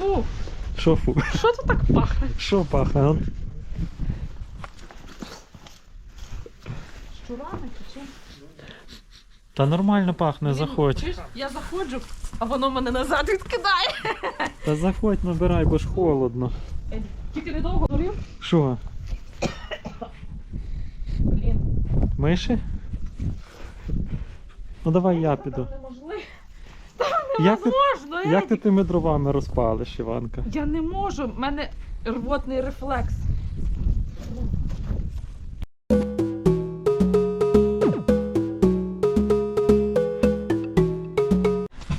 Фу, Що фу? що тут так пахне? Що пахне? а? Щурами чи чим? Та нормально пахне, заходь. Чуєш, Я заходжу, а воно мене назад відкидає. Та заходь, набирай, бо ж холодно. Еді, Тільки недовго горів. Що? Блін, Миші? Ну давай я піду. Як ти, Можна, як ти тими дровами розпалиш, Іванка? Я не можу, в мене рвотний рефлекс.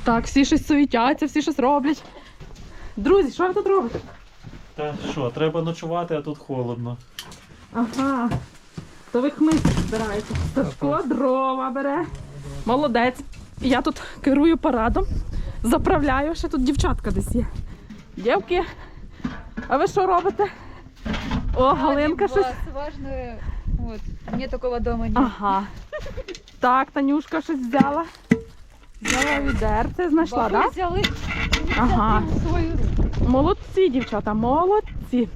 Так, всі щось суетяться, всі щось роблять. Друзі, що ви тут робите? Та що, треба ночувати, а тут холодно. Ага. То ви хмиз збираєте. Сашко дрова бере. Молодець. Я тут керую парадом, заправляю, ще тут дівчатка десь є. Дівки, а ви що робите? О, Галинка щось. Важно, вот, мне такого дома нет. Ага. Так, Танюшка щось взяла. Взяла відерце, знайшла, так? Да? взяли Ага. свою руку. Молодці, дівчата, молодці.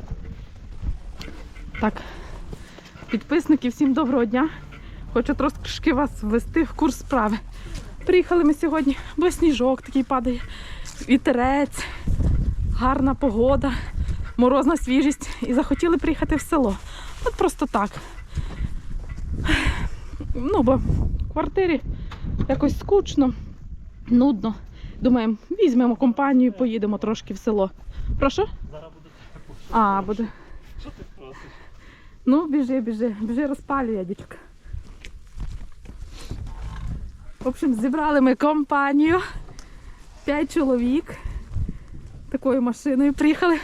Так, підписники, всім доброго дня. Хочу трошки вас ввести в курс справи. Приїхали ми сьогодні, бо сніжок такий падає, вітерець, гарна погода, морозна свіжість. І захотіли приїхати в село. От просто так. Ну, бо в квартирі якось скучно, нудно. Думаємо, візьмемо компанію, поїдемо трошки в село. Прошу? Зараз буде А, буде. Що ти просиш? Ну, біжи, біжи, біжи, розпалює, дічка. В общем, зібрали ми компанію. П'ять чоловік. Такою машиною приїхали.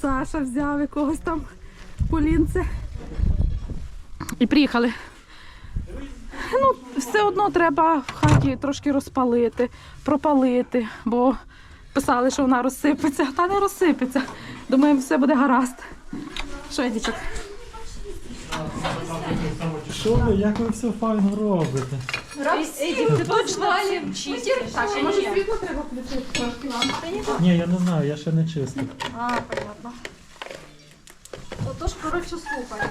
Саша взяв якогось там полінце. І приїхали. Ну, все одно треба в хаті трошки розпалити, пропалити, бо писали, що вона розсипеться, та не розсипеться. Думаємо, все буде гаразд. Що, Едічок? Що ви, як ви все файно робите? Эдик, ты точно чистишь? Так, а може світло треба включити трошки вам? Ні, я не знаю, я ще не чистив. А, понятно. Отож, коротше, слухай.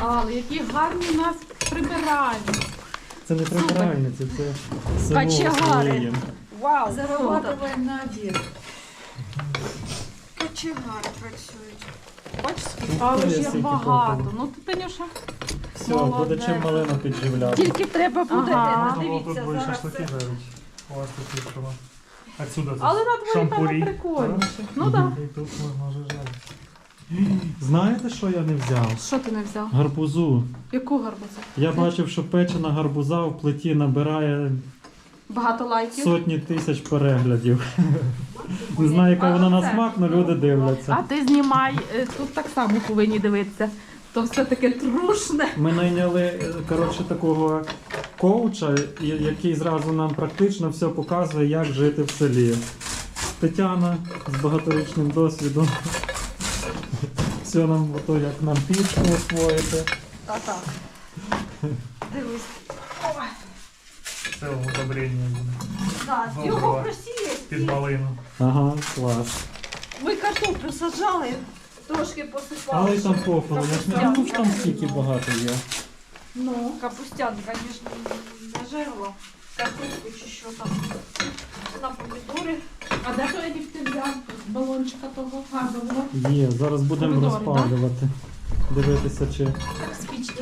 Але які гарні у нас прибиральні. Це не прибиральниці, це село Качегари. своє. Вау! Зарабатываем на обід. Кочегари працюють. Бачиш, але ж Скільки є багато. попелу. Ну, ти, Танюша, все, буде чим малину підживляти. тільки треба буде. Ага. Дивіться, зараз. це. жарить. У вас тут що? Отсюда тут Але на дворі шампурі. там прикольніше. Ну так. І тут можна вже жарити. Знаєте, що я не взяв? Що ти не взяв? Гарбузу. Яку гарбузу? Я бачив, що печена гарбуза в плиті набирає Багато лайків. сотні тисяч переглядів. Не знаю, яка вона на смак, але люди дивляться. А ти знімай, е, тут так само повинні дивитися. То все таке трушне. Ми найняли е, коротше такого коуча, який зразу нам практично все показує, як жити в селі. Тетяна з багаторічним досвідом. Все нам то, як нам пічку освоїти. Та-так. Дивись. Це удобрення буде. Да, його просили. Під малину. Ага, клас. Ми картоплю саджали, трошки посипали. Але там пофіг, я ж не думав, що там стільки багато є. Ну, капустян, конечно, не жерла. Картошку чи що там. На помідори. А де то Едік ти взяв з балончика того гарного? Є, зараз будемо Помідори, розпалювати. Дивитися, чи, Так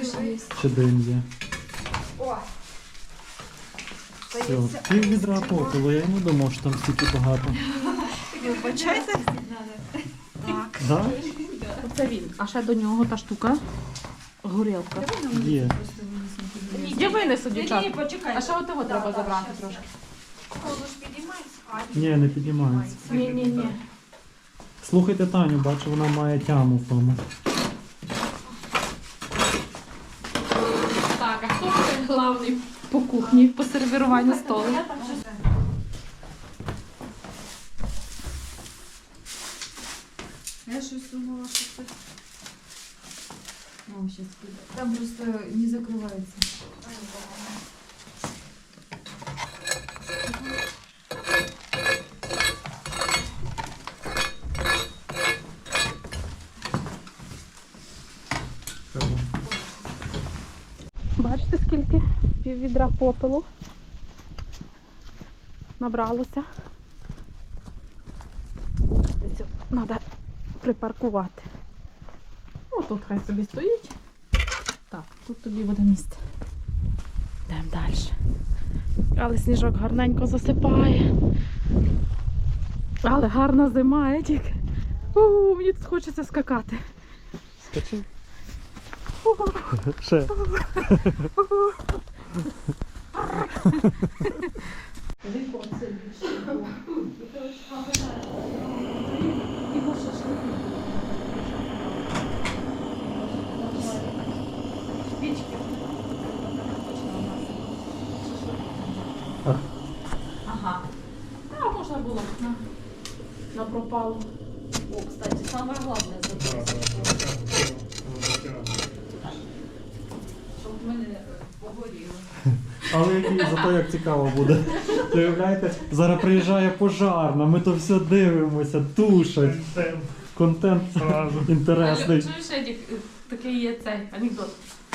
ще є. чи дим є. О! Все, Здається, пів відра попелу, я й не думав, що там стільки багато. Вибачайте. Да? Оце він. А ще до нього та штука. Горілка. Є. Я винесу, почекай. А ще отого треба забрати трошки. Воно ж підіймається. Ні, не піднімається. Ні, ні, ні. Слухайте Таню, бачу, вона має тяму в тому. Так, а хто главний по кухні, по сервіруванню столу? думала, что это... Сейчас Там просто не закрывается. Бачите, скільки піввідра попелу набралося. Припаркувати. Ну, тут хай собі стоїть. Так, тут тобі буде місце. Йдемо далі. Але сніжок гарненько засипає. Але гарна зима, Едік. У, мені тут хочеться скакати. Скачи. Ще. Ага. А, можна було б на, на пропалу. О, кстати, самое главное забыть, щоб мене погоріли. Але який зато як цікаво буде. Уявляєте, зараз приїжджає пожарна, ми то все дивимося, тушать. Контент сразу. інтересний. Чуєш, Едік, такий є цей анекдот.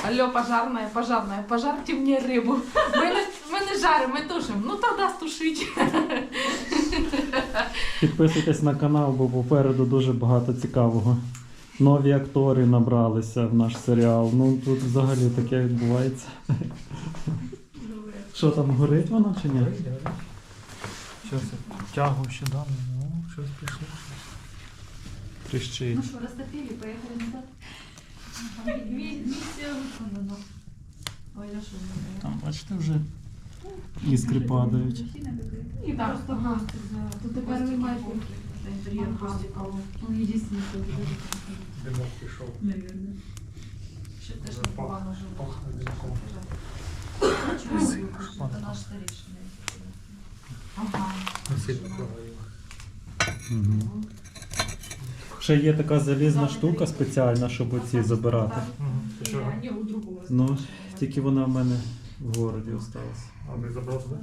Алло, пожарная, пожарная, пожарьте мне рибу. Ми не, ми не жаримо, ми тушимо. Ну тоді стушіть. Підписуйтесь на канал, бо попереду дуже багато цікавого. Нові актори набралися в наш серіал. Ну тут взагалі таке відбувається. Що там горить воно чи ні? Щось тягу ще дам, ну, щось пішло. Тріщить. Ну що, розтопили, поїхали назад. Місія виконана. Ой, я що Там, бачите, вже іскри падають. І так, Ага, тут тепер ви маєте інтер'єр єдиний, хто буде. Димок пішов. Наверное. Ще теж непогано живе. Чому? Це наш старішина. Ага. Не. Угу. Ще є така залізна штука спеціальна, щоб оці забирати. Ні, у другого. Ну, тільки вона в мене в городі осталась. А ми забрав туди?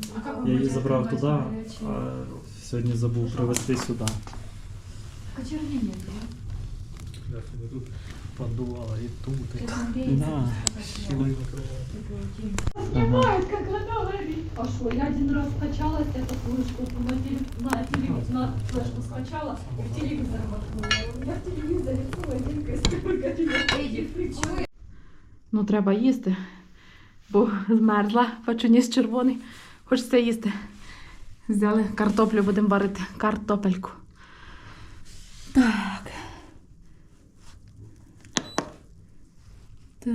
Я її забрав туди, а сьогодні забув привезти сюди. Кочерги нет, Де тебе тут? Подувала і тут. І... да? Да. Снимают, как она говорит. А что, я один раз скачалась эту флешку на, теле- на, теле- на флешку скачала и в телевизор воткнула. У меня в телевизоре холодилька столько тебе. Ну, треба їсти, бо змерзла, бачу ніс червоний. Хочеться їсти. Взяли картоплю, будемо варити картопельку. Так. Так.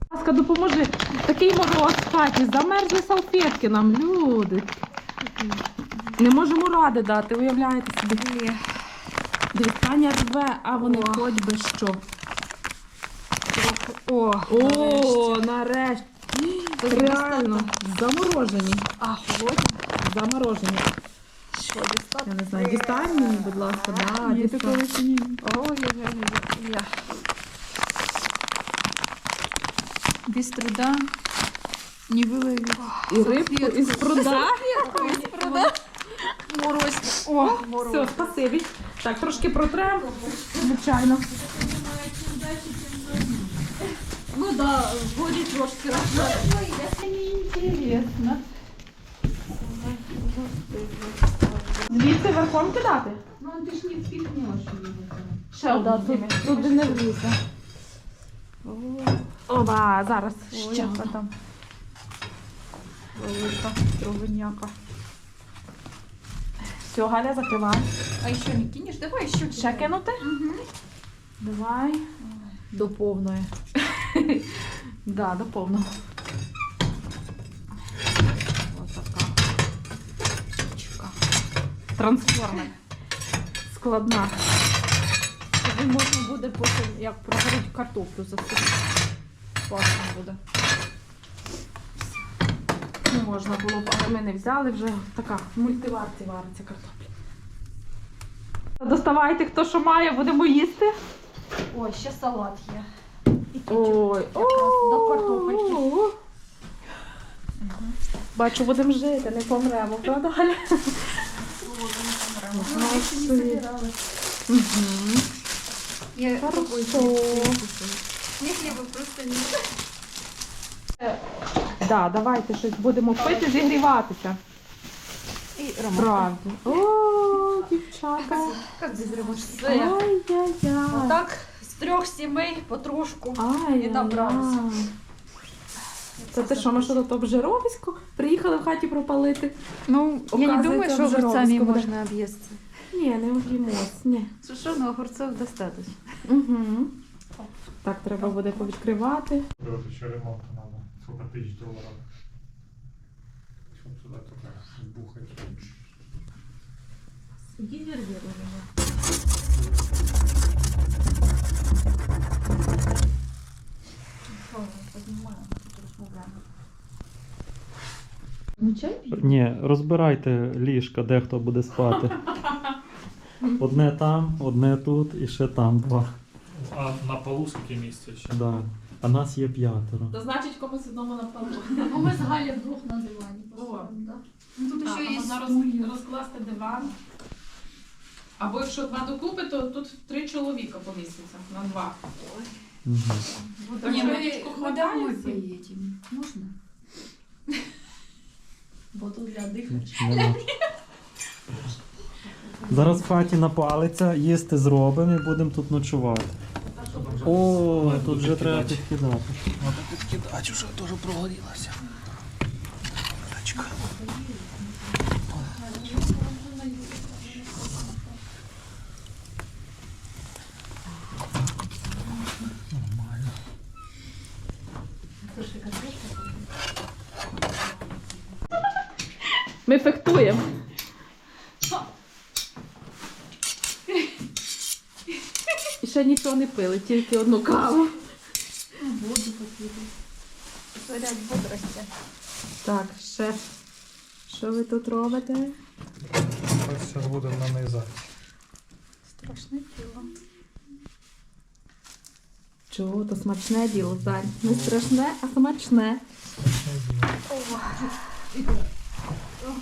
Будь ласка, допоможи. Такий мороз в хаті. Замерзли салфетки нам, люди. Не можемо ради дати, уявляєте собі. Дивись, Таня рве, а вони хоч би що. О, О, нарешті. Реально, заморожені. А, холодно? Заморожені. Що, дістати? Я не знаю, дістань мені, будь ласка, да, Ні, дістань. такого ще ні. Ой-ой-ой. Без труда не выловить. І рибку із пруда. Из пруда. Мороз. О, мороз. Все, спасибі. Так, трошки протрем, звичайно. Ну да, вроде трошки розмовляє. Это неинтересно. Звідси верхом кидати? Ну ты ж не впихнешь его. Ще одна тут, туди не влізе. Оба, зараз. Ще. там велика тровиняка. Все, Галя, закривай. А еще не кинешь? Давай еще Ще кинути? Давай. До повної. да, до повного. Ось така. Трансформер. Складна. Тобі можна буде потім, як прогорить картоплю засипати. Класно буде. Не можна було б, але ми не взяли вже така мультиварці вариться картопля. Доставайте, хто що має, будемо їсти. Ой, ще салат є. Ой, до картопельки. Бачу, будемо жити, не помремо, правда, Галя? Не. Я. Ні хліба просто ні. Да, давайте щось будемо пити, зігріватися. І Правда. О, дівчата. Як робиш? Ай-яй-яй. Так, з трьох сімей потрошку. Ай, І набралися. Це ти що, ми що тут обжировисько? Приїхали в хаті пропалити? Ну, я не думаю, що огурцами буде. можна об'їсти. Ні, не об'їмось, ні. Сушеного огурців достатньо. Угу. Так, треба буде повідкривати. Вот еще ремонт надо. Сколько тысяч долларов. Чтоб сюда только бухать. Ні, розбирайте ліжка, де хто буде спати. Одне там, одне тут і ще там два. А на полу сколько месяцев еще? Да. А нас є п'ятеро. То значить комусь одному на полу. Ну, ми з Галя вдвох на дивані. О. да. Ну, тут ще є можна стулья. роз- розкласти диван. Або якщо два докупи, то тут три чоловіка поміститься на два. Угу. Ні, ми ми домой всім? поїдемо. Можна? Бо тут для дихання. Зараз в хаті напалиться, їсти зробимо і будемо тут ночувати. О, тут вже треба підкидати. Надо подкидать уже, тоже провалилась. Тачка. Нормально. Ми фехтуємо. І ще нічого не пили, тільки одну каву. Воду попити. Заряд бодрості. Так, ще. Що ви тут робите? Сейчас будем нанизать. Страшне тіло. Чого, то смачне діло, Зай. Не страшне, а смачне.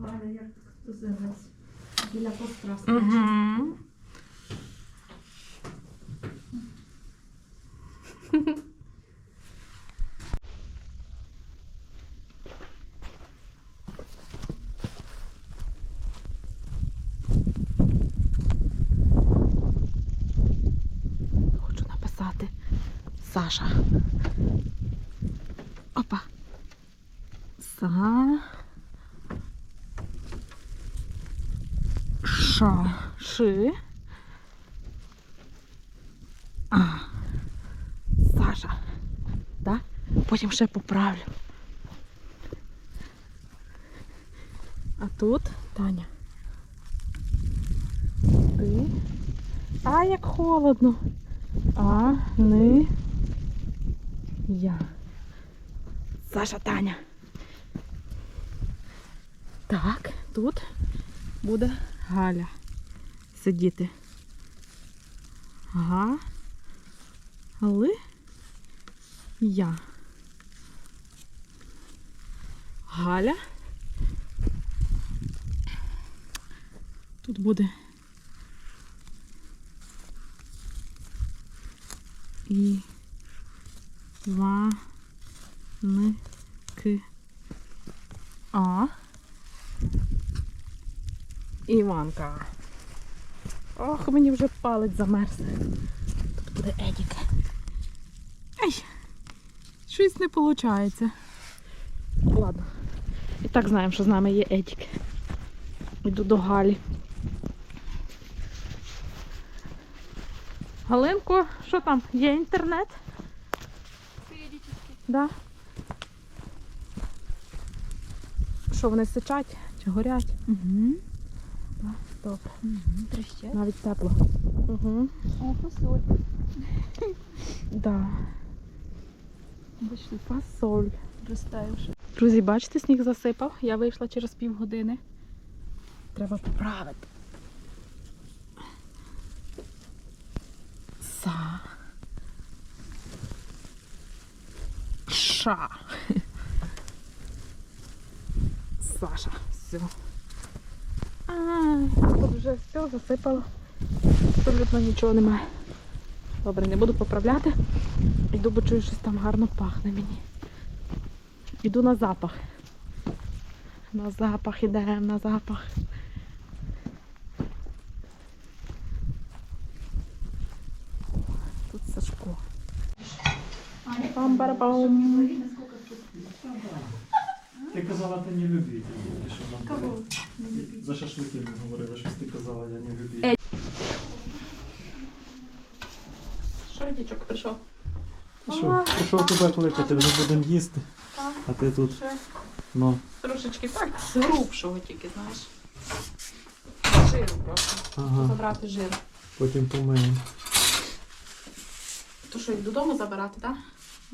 Галя, як зараз біля костра Угу. Хочу написати Саша. Опа. Са. Ша. Ши. А. Саша. Да? Потім ще поправлю. А тут Таня. Ти. А, як холодно. А, ни. Я. Саша Таня. Так, тут буде Галя сидіти. Ага. Але я. Галя. Тут буде. І. Ва. Ни. К. А. Іванка. Ох, мені вже палець замерз. Тут буде Едік. Ай! Щось не виходить. Ладно. І так знаємо, що з нами є Едік. Йду до Галі. Галинко, що там? Є інтернет? Да. Що вони сичать чи горять? Угу. Добре. Трещать. Навіть тепло. Угу. О, фасоль. Да. Бачите, Фасоль. розтаявши. Друзі, бачите, сніг засипав. Я вийшла через півгодини. Треба поправити. Са. Ша. Саша. Все. Тут вже все засипало. Абсолютно нічого немає. Добре, не буду поправляти. Йду, бо чую, щось там гарно пахне мені. Іду на запах. На запах ідемо, на запах. Тут Сашко. Пам-парапам. Ти казала, ти не любитель. Кого? За шашлики ми говорили, щось ти казала, я не любитель. Шардічок прийшов. Що, прийшов тебе кликати, вже будемо їсти. А ти тут, ну, Трошечки так, з грубшого тільки, знаєш. Жиру просто. ага, Забрати жир. потім помиємо. То що, додому забирати, так?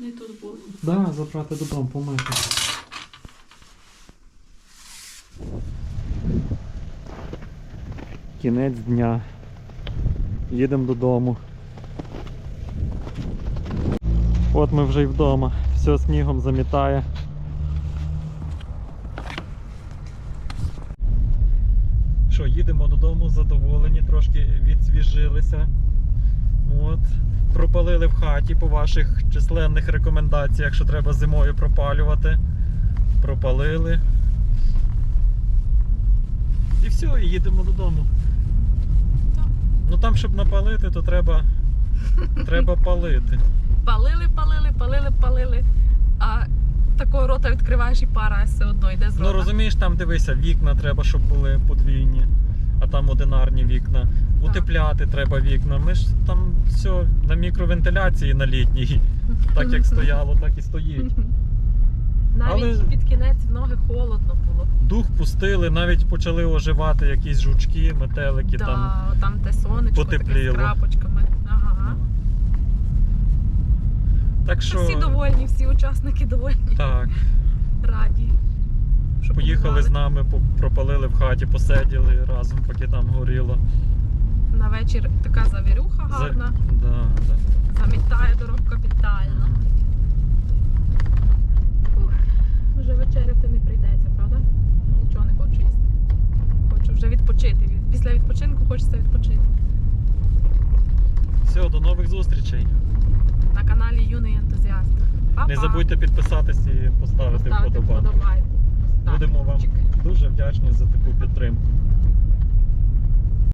Не тут було. Да, забрати додому, помити. Кінець дня. Їдемо додому. От ми вже й вдома. Все снігом замітає. Що, їдемо додому задоволені, трошки відсвіжилися. От. Пропалили в хаті по ваших численних рекомендаціях, що треба зимою пропалювати. Пропалили. І все, і їдемо додому. Ну там, щоб напалити, то треба, треба палити. Палили, палили, палили, палили. А такого рота відкриваєш і пара все одно йде з рота. Ну розумієш, там дивися, вікна треба, щоб були подвійні, а там одинарні вікна. Утепляти треба вікна. Ми ж там все на мікровентиляції на літній. Так як стояло, так і стоїть. Навіть Але- під кінець в ноги холодно було. Дух пустили, навіть почали оживати якісь жучки, метелики да, там. там те сонечко таке з крапочками. Ага. Так що Всі довольні, всі учасники довольні, так, раді. поїхали з нами, пропалили в хаті, посиділи разом, поки там горіло. На вечір така завірюха За- гарна, Да, да. замітає дорогу капітально. Ух, вже вечеряти не прийдеться, правда? Нічого не хочу їсти. Хочу вже відпочити. Після відпочинку хочеться відпочити. Все, до нових зустрічей. На каналі Юний ентузіаст. Па-па. Не забудьте підписатись і поставити Поставити вподобайку. Будемо вам дуже вдячні за таку підтримку.